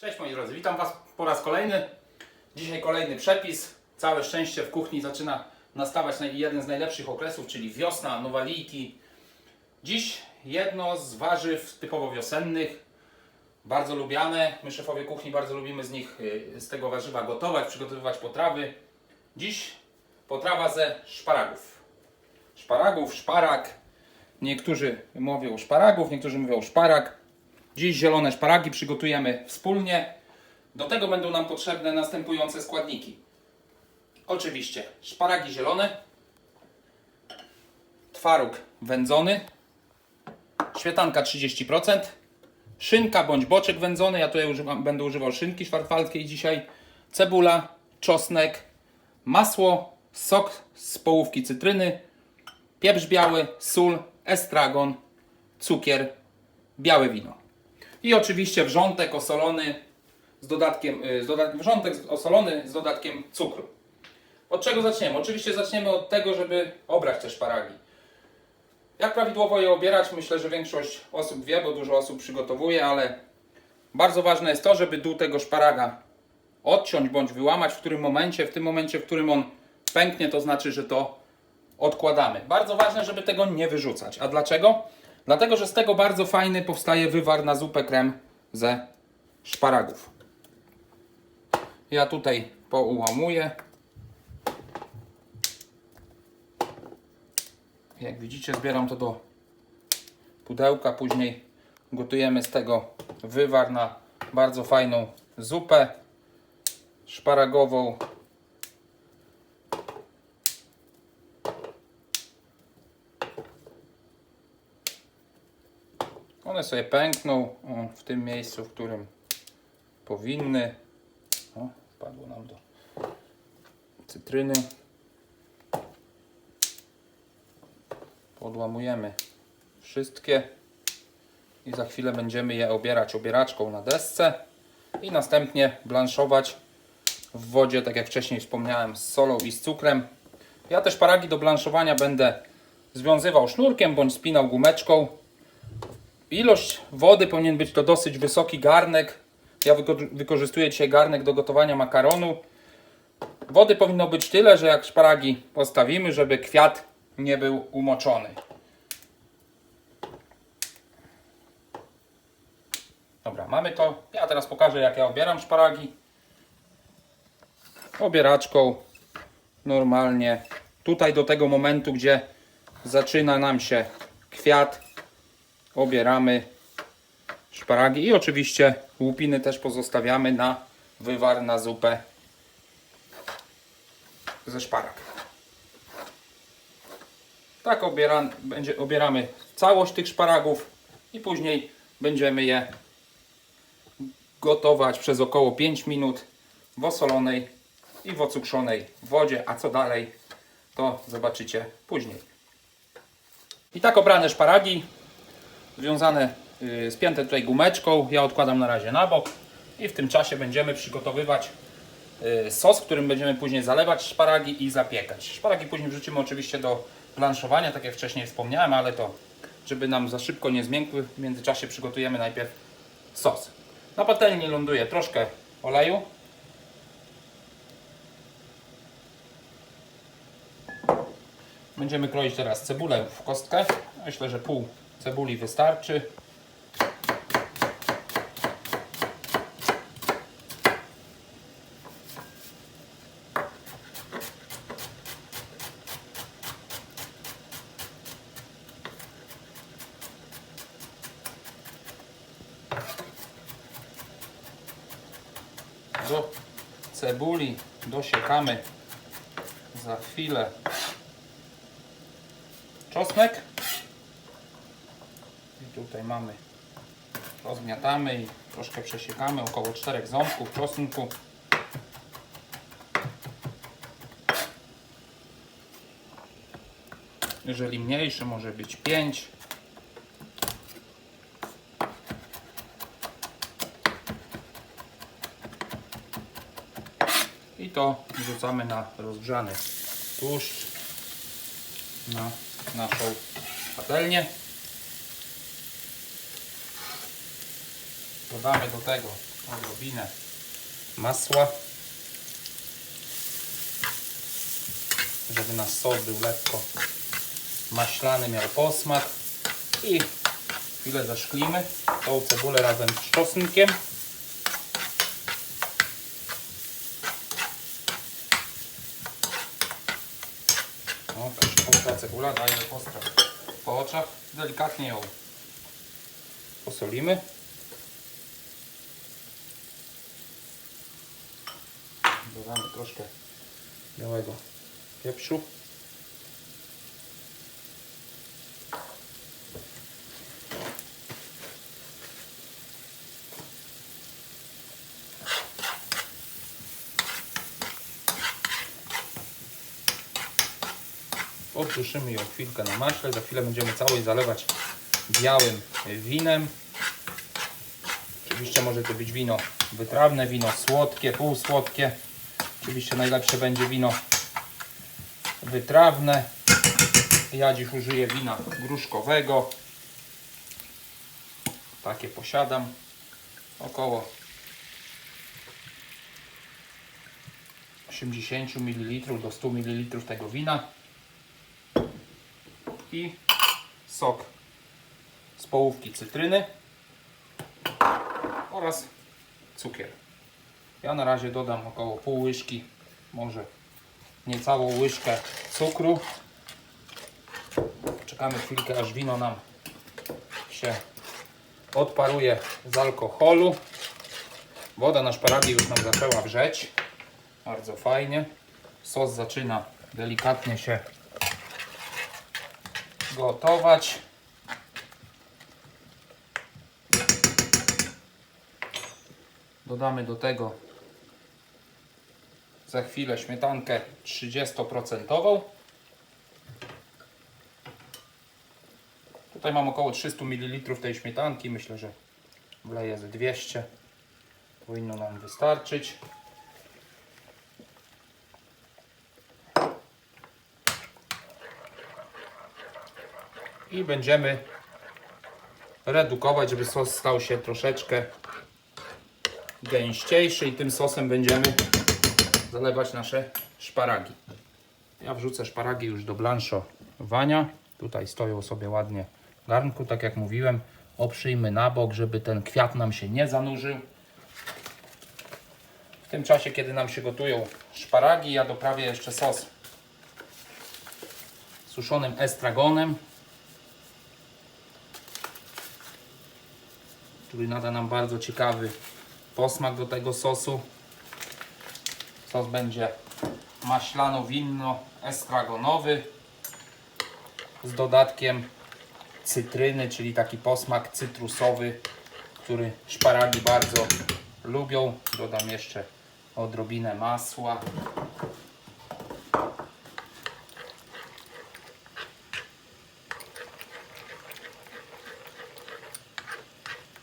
Cześć moi drodzy, witam Was po raz kolejny. Dzisiaj kolejny przepis. Całe szczęście w kuchni zaczyna nastawać jeden z najlepszych okresów, czyli wiosna, nowaliki. Dziś jedno z warzyw typowo wiosennych, bardzo lubiane. My szefowie kuchni bardzo lubimy z nich, y, z tego warzywa gotować, przygotowywać potrawy. Dziś potrawa ze szparagów. Szparagów, szparak. Niektórzy mówią szparagów, niektórzy mówią szparak. Dziś zielone szparagi przygotujemy wspólnie. Do tego będą nam potrzebne następujące składniki. Oczywiście szparagi zielone, twaróg wędzony, śmietanka 30%, szynka bądź boczek wędzony, ja tutaj używam, będę używał szynki szwartwalskiej dzisiaj, cebula, czosnek, masło, sok z połówki cytryny, pieprz biały, sól, estragon, cukier, białe wino. I oczywiście wrzątek osolony z dodatkiem, y, z dodat wrzątek osolony z dodatkiem cukru. Od czego zaczniemy? Oczywiście zaczniemy od tego, żeby obrać te szparagi. Jak prawidłowo je obierać? Myślę, że większość osób wie, bo dużo osób przygotowuje, ale bardzo ważne jest to, żeby dół tego szparaga odciąć bądź wyłamać w którym momencie, w tym momencie, w którym on pęknie, to znaczy, że to odkładamy. Bardzo ważne, żeby tego nie wyrzucać. A dlaczego? Dlatego, że z tego bardzo fajny powstaje wywar na zupę krem ze szparagów. Ja tutaj poułamuję. Jak widzicie, zbieram to do pudełka. Później gotujemy z tego wywar na bardzo fajną zupę szparagową. One sobie pękną w tym miejscu, w którym powinny. O, wpadło nam do cytryny. Podłamujemy wszystkie i za chwilę będziemy je obierać obieraczką na desce i następnie blanszować w wodzie, tak jak wcześniej wspomniałem, z solą i z cukrem. Ja też paragi do blanszowania będę związywał sznurkiem bądź spinał gumeczką. Ilość wody powinien być to dosyć wysoki garnek. Ja wyko- wykorzystuję dzisiaj garnek do gotowania makaronu. Wody powinno być tyle, że jak szparagi postawimy, żeby kwiat nie był umoczony. Dobra, mamy to. Ja teraz pokażę jak ja obieram szparagi. Obieraczką normalnie. Tutaj do tego momentu, gdzie zaczyna nam się kwiat, obieramy szparagi i oczywiście łupiny też pozostawiamy na wywar na zupę ze szparag. Tak obieran, będzie, obieramy całość tych szparagów i później będziemy je gotować przez około 5 minut w osolonej i w ocukrzonej wodzie, a co dalej to zobaczycie później. I tak obrane szparagi związane, yy, spięte tutaj gumeczką. Ja odkładam na razie na bok i w tym czasie będziemy przygotowywać yy, sos, którym będziemy później zalewać szparagi i zapiekać. Szparagi później wrzucimy oczywiście do blanszowania, tak jak wcześniej wspomniałem, ale to żeby nam za szybko nie zmiękły, w międzyczasie przygotujemy najpierw sos. Na patelni ląduje troszkę oleju. Będziemy kroić teraz cebulę w kostkę. Myślę, że pół cebuli wystarczy. Do cebuli dosiekamy za chwilę czosnek. Tutaj mamy, rozgniatamy i troszkę przesiekamy, około 4 ząbków czosnku. Jeżeli mniejszy, może być 5. I to wrzucamy na rozgrzany tłuszcz na naszą patelnię. Dodamy do tego odrobinę masła, żeby nasz sos był lekko maślany, miał posmak i chwilę zaszklimy tą cebulę razem z czosnkiem. O, ta cebula daje postraw po oczach. Delikatnie ją posolimy. Dodamy troszkę białego pieprzu. Odsuszymy ją chwilkę na maśle. Za chwilę będziemy całość zalewać białym winem. Oczywiście może to być wino wytrawne, wino słodkie, półsłodkie. Oczywiście najlepsze będzie wino wytrawne. Ja dziś użyję wina gruszkowego. Takie posiadam. Około 80 ml do 100 ml tego wina. I sok z połówki cytryny oraz cukier. Ja na razie dodam około pół łyżki, może niecałą łyżkę cukru. Czekamy chwilkę, aż wino nam się odparuje z alkoholu. Woda na szparagi już nam zaczęła wrzeć. Bardzo fajnie. Sos zaczyna delikatnie się gotować. Dodamy do tego za chwilę śmietankę 30%. Tutaj mam około 300 ml tej śmietanki. Myślę, że wleję ze 200. Powinno nam wystarczyć. I będziemy redukować, żeby sos stał się troszeczkę gęściejszy i tym sosem będziemy zalewać nasze szparagi. Ja wrzucę szparagi już do blanszowania. Tutaj stoją sobie ładnie w garnku, tak jak mówiłem. Oprzyjmy na bok, żeby ten kwiat nam się nie zanurzył. W tym czasie, kiedy nam się gotują szparagi, ja doprawię jeszcze sos suszonym estragonem, który nada nam bardzo ciekawy posmak do tego sosu. Sos będzie maślano-winno-estragonowy z dodatkiem cytryny, czyli taki posmak cytrusowy, który szparagi bardzo lubią. Dodam jeszcze odrobinę masła.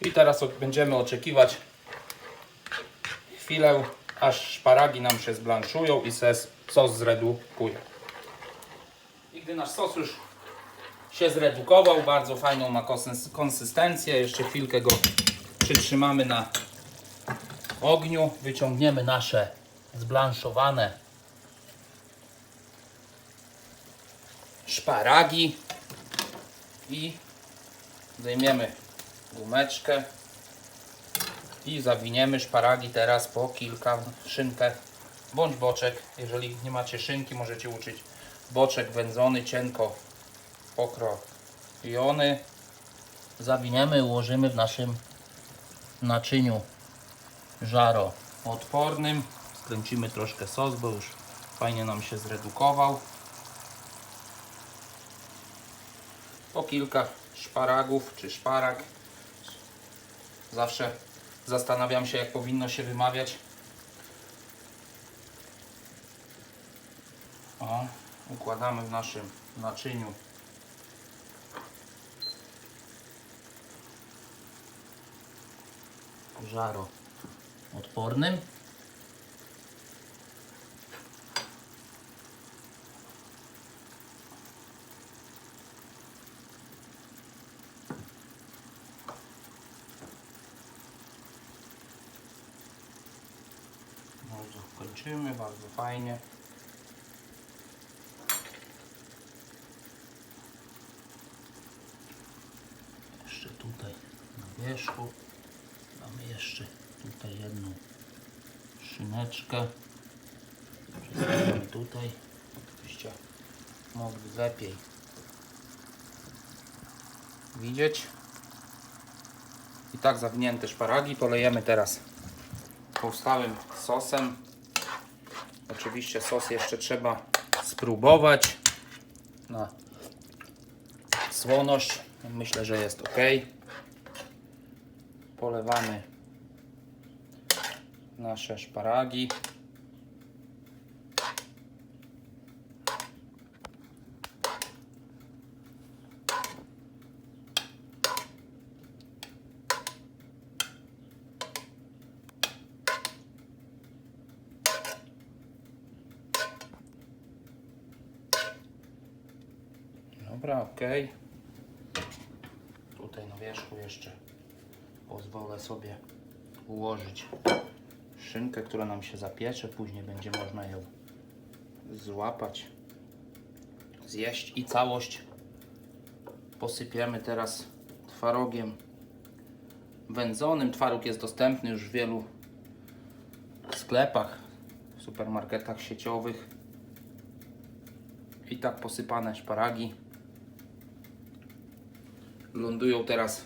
I teraz będziemy oczekiwać chwilę, aż szparagi nam się zblanszują i ses, sos zredukuje. I gdy nasz sos już się zredukował, bardzo fajną ma konsys- konsystencję, jeszcze chwilkę go przytrzymamy na ogniu, wyciągniemy nasze zblanszowane szparagi i zdejmiemy gumeczkę i zawiniemy szparagi teraz po kilka szynkę bądź boczek. Jeżeli nie macie szynki, możecie uczyć boczek wędzony, cienko pokrojony. Zawiniemy ułożymy w naszym naczyniu żaroodpornym. Skręcimy troszkę sos, bo już fajnie nam się zredukował. Po kilka szparagów czy szparag. Zawsze zastanawiam się, jak powinno się wymawiać. O, układamy w naszym naczyniu. Żaro odpornym. Kończymy bardzo fajnie. Jeszcze tutaj na wierzchu mamy jeszcze tutaj jedną szyneczkę. Przestawiamy tutaj. Oczywiście mogli lepiej widzieć. I tak zawinięte szparagi polejemy teraz powstałym sosem. Oczywiście sos jeszcze trzeba spróbować na słoność. Myślę, że jest ok. Polewamy nasze szparagi. Dobra, ok. Tutaj na wierzchu jeszcze pozwolę sobie ułożyć szynkę, która nam się zapiecze. Później będzie można ją złapać, zjeść i całość posypiemy teraz twarogiem wędzonym. Twaróg jest dostępny już w wielu sklepach, w supermarketach sieciowych. I tak posypane szparagi lądują teraz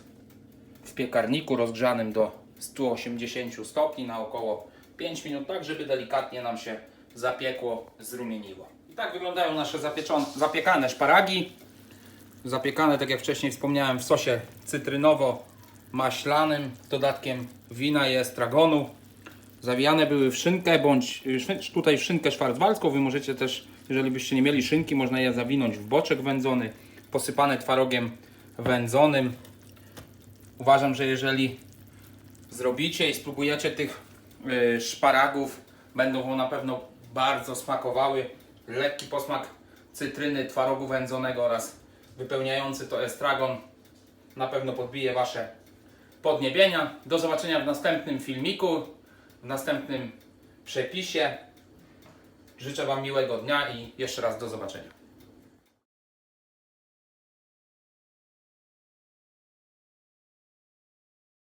w piekarniku rozgrzanym do 180 stopni na około 5 minut, tak żeby delikatnie nam się zapiekło, zrumieniło. I tak wyglądają nasze zapiekane szparagi. Zapiekane, tak jak wcześniej wspomniałem, w sosie cytrynowo-maślanym, dodatkiem wina i estragonu. Zawijane były w szynkę, bądź tutaj w szynkę szwarcwalską. Wy możecie też, jeżeli byście nie mieli szynki, można je zawinąć w boczek wędzony, posypane twarogiem wędzonym. Uważam, że jeżeli zrobicie i spróbujecie tych y, szparagów, będą one na pewno bardzo smakowały. Lekki posmak cytryny, twarogu wędzonego oraz wypełniający to estragon na pewno podbije Wasze podniebienia. Do zobaczenia w następnym filmiku, w następnym przepisie. Życzę Wam miłego dnia i jeszcze raz do zobaczenia.